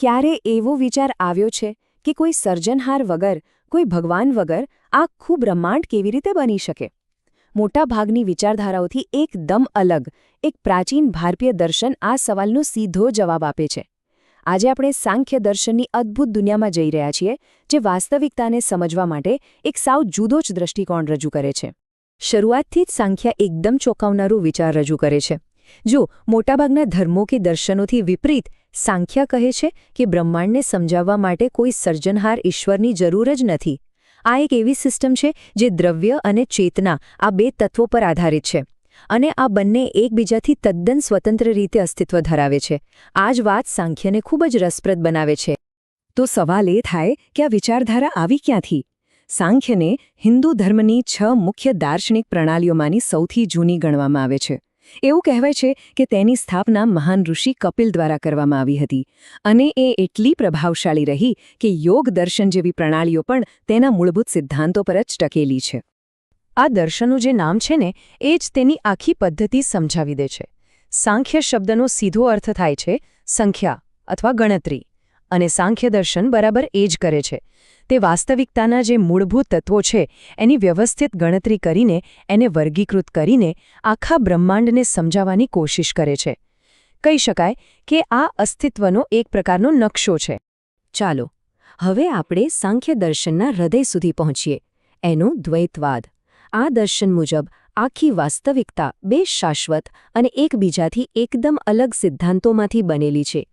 ક્યારે એવો વિચાર આવ્યો છે કે કોઈ સર્જનહાર વગર, કોઈ ભગવાન વગર આ ખૂબ બ્રહ્માંડ કેવી રીતે બની શકે? મોટાભાગની વિચારધારાઓથી એકદમ અલગ, એક પ્રાચીન ભારતીય દર્શન આ સવાલનો સીધો જવાબ આપે છે. આજે આપણે સાંખ્ય દર્શનની અદ્ભુત દુનિયામાં જઈ રહ્યા છીએ, જે વાસ્તવિકતાને સમજવા માટે એક સાવ જુદો જ દૃષ્ટિકોણ રજૂ કરે છે. શરૂઆતથી જ સાંખ્ય એકદમ ચોંકાવનારું વિચાર રજૂ કરે છે. જો મોટાભાગના ધર્મો કે દર્શનોથી વિપરીત સાંખ્ય કહે છે કે બ્રહ્માંડને સમજાવવા માટે કોઈ સર્જનહાર ઈશ્વરની જરૂર જ નથી. આ એક એવી સિસ્ટમ છે જે દ્રવ્ય અને ચેતના, આ બે તત્વો પર આધારિત છે. અને આ બંને એકબીજાથી તદ્દન સ્વતંત્ર રીતે અસ્તિત્વ ધરાવે છે. આ જ વાત સાંખ્યને ખૂબ જ રસપ્રદ બનાવે છે. તો સવાલ એ થાય કે આ વિચારધારા આવી ક્યાંથી? સાંખ્યને હિન્દુ ધર્મની છ મુખ્ય દાર્શનિક પ્રણાલીઓમાંની સૌથી જૂની ગણવામાં આવે છે. એવું કહેવાય છે કે તેની સ્થાપના મહાન ઋષિ કપિલ દ્વારા કરવામાં આવી હતી અને એ એટલી પ્રભાવશાળી રહી કે યોગ દર્શન જેવી પ્રણાલીઓ પણ તેના મૂળભૂત સિદ્ધાંતો પર જ ટકેલી છે. આ દર્શનનું જે નામ છે ને, એ જ તેની આખી પદ્ધતિ સમજાવી દે છે. સાંખ્ય શબ્દનો સીધો અર્થ થાય છે સંખ્યા અથવા ગણતરી અને સાંખ્ય દર્શન બરાબર એ જ કરે છે. તે વાસ્તવિકતાના જે મૂળભૂત તત્વો છે, એની વ્યવસ્થિત ગણતરી કરીને એને વર્ગીકૃત કરીને આખા બ્રહ્માંડને સમજાવવાની કોશિશ કરે છે. કહી શકાય કે આ અસ્તિત્વનો એક પ્રકારનો નકશો છે. ચાલો, હવે આપણે સાંખ્ય દર્શનના હૃદય સુધી પહોંચીએ. એનો દ્વૈતવાદ. આ દર્શન મુજબ આખી વાસ્તવિકતા બે શાશ્વત અને એકબીજાથી એકદમ અલગ સિદ્ધાંતોમાંથી બનેલી છે.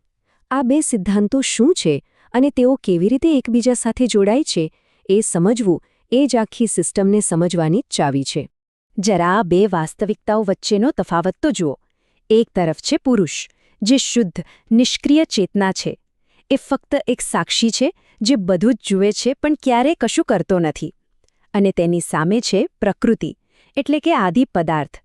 આ બે સિદ્ધાંતો શું છે? અને તેઓ કેવી રીતે એકબીજા સાથે જોડાય છે, એ સમજવું, એ જ આખી સિસ્ટમને સમજવાની ચાવી છે. જરા બે વાસ્તવિકતાઓ વચ્ચેનો તફાવત તો જુઓ. એક તરફ છે પુરુષ, જે શુદ્ધ, નિષ્ક્રિય ચેતના છે. એ ફક્ત એક સાક્ષી છે, જે બધું જ જુએ છે, પણ ક્યારે કશું કરતો નથી. અને તેની સામે છે પ્રકૃતિ, એટલે કે આદિ પદાર્થ.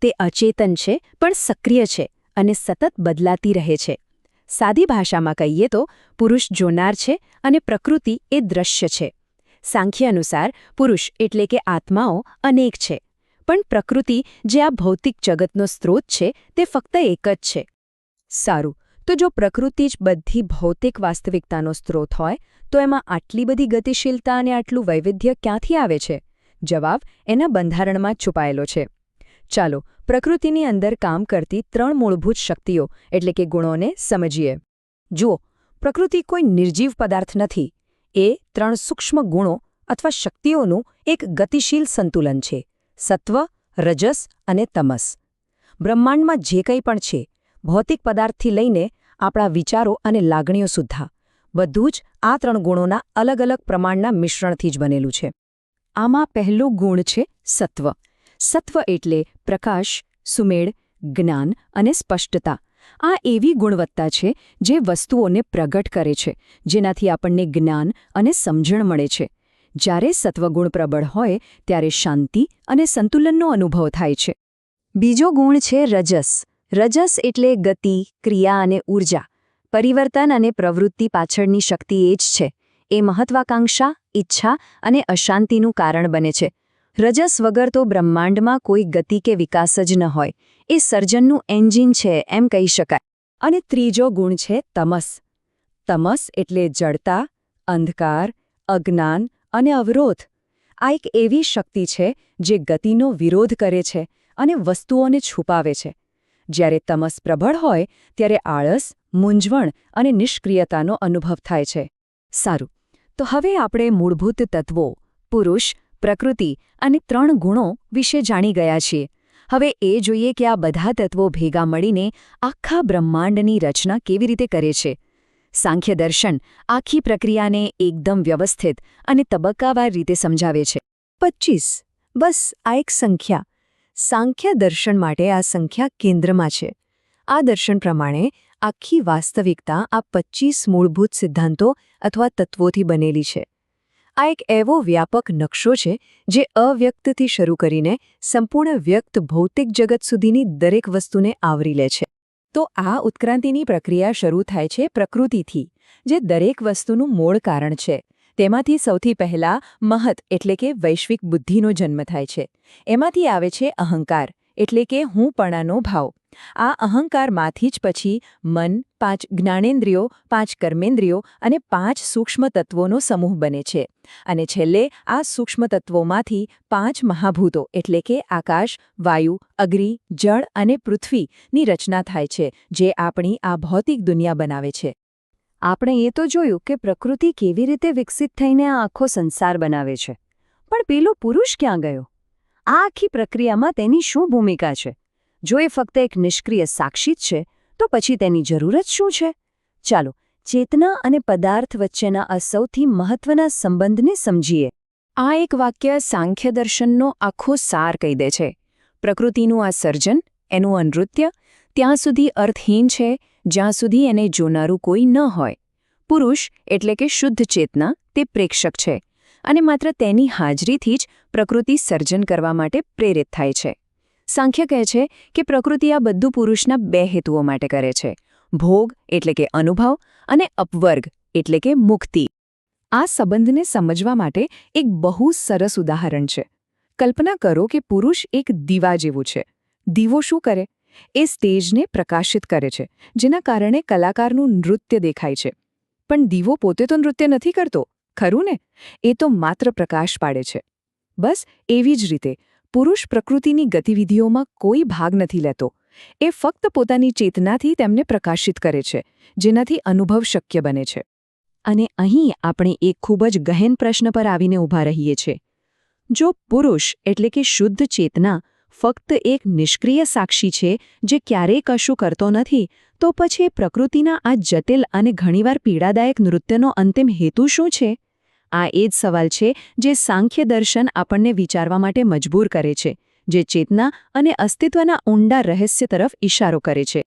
તે અચેતન છે, પણ સક્રિય છે, અને સતત બદલાતી રહે છે. સાદી ભાષામાં કહીએ તો, પુરુષ જોનાર છે અને પ્રકૃતિ એ દ્રશ્ય છે. સાંખ્ય અનુસાર, પુરુષ એટલે કે આત્માઓ અનેક છે. પણ પ્રકૃતિ, જે આ ભૌતિક જગતનો સ્ત્રોત છે, તે ફક્ત એક જ છે. સારું, તો જો પ્રકૃતિ જ બધી ભૌતિક વાસ્તવિકતાનો સ્ત્રોત હોય, તો એમાં આટલી બધી ગતિશીલતા અને આટલું વૈવિધ્ય ક્યાંથી આવે છે? જવાબ, એના બંધારણમાં છુપાયેલો છે. ચાલો, પ્રકૃતિની અંદર કામ કરતી ત્રણ મૂળભૂત શક્તિઓ, એટલે કે ગુણોને સમજીએ. જુઓ, પ્રકૃતિ કોઈ નિર્જીવ પદાર્થ નથી. એ ત્રણ સૂક્ષ્મ ગુણો અથવા શક્તિઓનું એક ગતિશીલ સંતુલન છે. સત્વ, રજસ અને તમસ. બ્રહ્માંડમાં જે કંઈ પણ છે, ભૌતિક પદાર્થથી લઈને આપણા વિચારો અને લાગણીઓ સુદ્ધા બધું જ આ ત્રણ ગુણોના અલગ અલગ પ્રમાણના મિશ્રણથી જ બનેલું છે. આમાં પહેલું ગુણ છે સત્વ. સત્વ એટલે પ્રકાશ, સુમેળ, જ્ઞાન અને સ્પષ્ટતા. આ એવી ગુણવત્તા છે જે વસ્તુઓને પ્રગટ કરે છે, જેનાથી આપણને જ્ઞાન અને સમજણ મળે છે. જ્યારે સત્વગુણ પ્રબળ હોય, ત્યારે શાંતિ અને સંતુલનનો અનુભવ થાય છે. બીજો ગુણ છે રજસ. રજસ એટલે ગતિ, ક્રિયા અને ઊર્જા પરિવર્તન અને પ્રવૃત્તિ પાછળની શક્તિ એ જ છે. એ મહત્વાકાંક્ષા, ઈચ્છા અને અશાંતિનું કારણ બને છે. રજસ વગર તો બ્રહ્માંડમાં કોઈ ગતિ કે વિકાસ જ ન હોય. એ સર્જનનું એન્જિન છે એમ કહી શકાય. અને ત્રીજો ગુણ છે તમસ. તમસ એટલે જડતા, અંધકાર, અજ્ઞાન અને અવરોધ. આ એક એવી શક્તિ છે જે ગતિનો વિરોધ કરે છે અને વસ્તુઓને છુપાવે છે. જ્યારે તમસ પ્રબળ હોય, ત્યારે આળસ, મૂંઝવણ અને નિષ્ક્રિયતાનો અનુભવ થાય છે. સારું. તો હવે આપણે મૂળભૂત તત્વો, પુરુષ પ્રકૃતિ અને ત્રણ ગુણો વિશે જાણી ગયા છીએ. હવે એ જોઈએ કે આ બધા તત્વો ભેગા મળીને આખા બ્રહ્માંડની રચના કેવી રીતે કરે છે. સાંખ્ય દર્શન આખી પ્રક્રિયાને એકદમ વ્યવસ્થિત અને તબક્કાવાર રીતે સમજાવે છે. પચ્ચીસ. બસ આ એક સંખ્યા. સાંખ્ય દર્શન માટે આ સંખ્યા કેન્દ્રમાં છે. આ દર્શન પ્રમાણે આખી વાસ્તવિકતા આ પચ્ચીસ મૂળભૂત સિદ્ધાંતો અથવા તત્વોથી બનેલી છે. આ એક એવો વ્યાપક નકશો છે, જે અવ્યક્તથી શરૂ કરીને સંપૂર્ણ વ્યક્ત ભૌતિક જગત સુધીની દરેક વસ્તુને આવરી લે છે. તો આ ઉત્ક્રાંતિની પ્રક્રિયા શરૂ થાય છે પ્રકૃતિથી, જે દરેક વસ્તુનું મૂળ કારણ છે. તેમાંથી સૌથી પહેલા મહત એટલે કે વૈશ્વિક બુદ્ધિનો જન્મ થાય છે. એમાંથી આવે છે અહંકાર, એટલે કે હુંપણાનો ભાવ. આ અહંકારમાંથી જ પછી મન, પાંચ જ્ઞાનેન્દ્રિયો, પાંચ કર્મેન્દ્રિયો અને પાંચ સૂક્ષ્મ તત્વોનો સમૂહ બને છે. અને છેલ્લે આ સૂક્ષ્મ તત્વોમાંથી પાંચ મહાભૂતો, એટલે કે આકાશ, વાયુ, અગ્નિ, જળ અને પૃથ્વીની રચના થાય છે, જે આપણી આ ભૌતિક દુનિયા બનાવે છે. આપણે એ તો જોયું કે પ્રકૃતિ કેવી રીતે વિકસિત થઈને આ આખો સંસાર બનાવે છે. પણ પેલો પુરુષ ક્યાં ગયો? આ આખી પ્રક્રિયામાં તેની શું ભૂમિકા છે? જો એ ફક્ત એક નિષ્ક્રિય સાક્ષી છે, તો પછી તેની જરૂરત શું છે? ચાલો, ચેતના અને પદાર્થ વચ્ચેના આ સૌથી મહત્વના સંબંધને સમજીએ. આ એક વાક્ય સાંખ્ય દર્શનનો આખો સાર કહી દે છે. પ્રકૃતિનું આ સર્જન, એનું અનૃત્ય ત્યાં સુધી અર્થહીન છે, જ્યાં સુધી એને જોનારું કોઈ ન હોય. પુરુષ, એટલે કે શુદ્ધ ચેતના, તે પ્રેક્ષક છે અને માત્ર તેની હાજરીથી જ પ્રકૃતિ સર્જન કરવા માટે પ્રેરિત થાય છે. સાંખ્ય કહે છે કે પ્રકૃતિ આ બધું પુરુષના બે હેતુઓ માટે કરે છે. ભોગ એટલે કે અનુભવ અને અપવર્ગ એટલે કે મુક્તિ. આ સંબંધને સમજવા માટે એક બહુ સરસ ઉદાહરણ છે. કલ્પના કરો કે પુરુષ એક દીવા જેવું છે. દીવો શું કરે? એ સ્ટેજને પ્રકાશિત કરે છે, જેના કારણે કલાકારનું નૃત્ય દેખાય છે. પણ દીવો પોતે તો નૃત્ય નથી કરતો, ખરું ને? એ તો માત્ર પ્રકાશ પાડે છે. બસ એવી જ રીતે પુરુષ પ્રકૃતિની ગતિવિધિઓમાં કોઈ ભાગ નથી લેતો. એ ફક્ત પોતાની ચેતનાથી તેમને પ્રકાશિત કરે છે, જેનાથી અનુભવ શક્ય બને છે. અને અહીં આપણે એક ખૂબ જ ગહેન પ્રશ્ન પર આવીને ઊભા રહીએ છીએ જો પુરુષ એટલે કે શુદ્ધ ચેતના ફક્ત એક નિષ્ક્રિય સાક્ષી છે, જે ક્યારેય કશું કરતો નથી, તો પછી પ્રકૃતિના આ જટિલ અને ઘણીવાર પીડાદાયક નૃત્યનો અંતિમ હેતુ શું છે? આ એ જ સવાલ છે જે સાંખ્ય દર્શન આપણને વિચારવા માટે મજબૂર કરે છે, જે ચેતના અને અસ્તિત્વના ઊંડા રહસ્ય તરફ ઇશારો કરે છે.